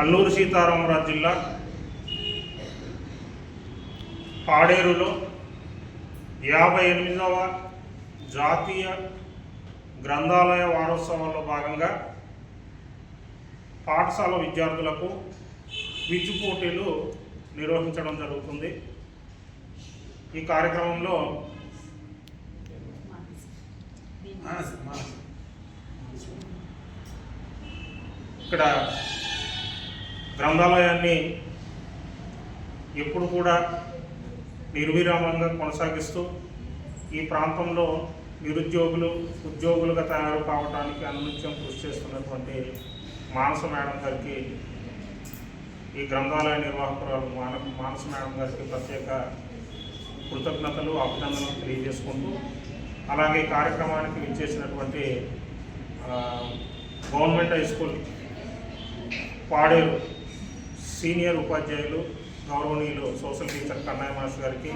అల్లూరు సీతారామరాజు జిల్లా పాడేరులో యాభై ఎనిమిదవ జాతీయ గ్రంథాలయ వారోత్సవాల్లో భాగంగా పాఠశాల విద్యార్థులకు క్విజ్ పోటీలు నిర్వహించడం జరుగుతుంది. ఈ కార్యక్రమంలో ఇక్కడ గ్రంథాలయాన్ని ఎప్పుడు కూడా నిర్విరామంగా కొనసాగిస్తూ ఈ ప్రాంతంలో నిరుద్యోగులు ఉద్యోగులుగా తయారు కావడానికి అనునిత్యం కృషి చేస్తున్నటువంటి మానస మేడం గారికి ఈ గ్రంథాలయ నిర్వాహకురాలు మాన మానస మేడం గారికి ప్రత్యేక కృతజ్ఞతలు అభినందనలు తెలియజేసుకుంటూ అలాగే కార్యక్రమానికి విచ్చేసినటువంటి government high school Paderu senior ఉపాధ్యాయులు గౌరవనీయులు సోషల్ టీచర్ కన్నయ్య మాస్టర్ గారికి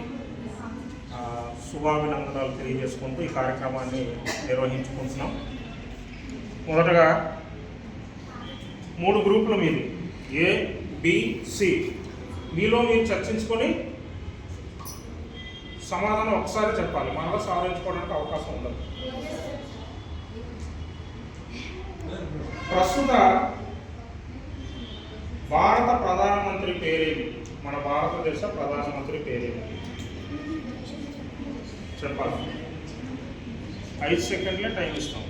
శుభాభినందనాలు శుభాభినందనలు తెలియజేసుకుంటూ ఈ కార్యక్రమాన్ని నిర్వహించుకుంటున్నాం. మొదటగా మూడు గ్రూపులు మీది. ఏ బిసి మీలో మీరు చర్చించుకొని సమాధానం ఒకసారి చెప్పాలి. మనలో సాధించుకోవడానికి అవకాశం ఉండదు. ప్రస్తుత భారత ప్రధానమంత్రి పేరేమి? మన భారతదేశ ప్రధానమంత్రి పేరేమి? చెప్పాలి. ఐదు సెకండ్లే టైం ఇస్తాం.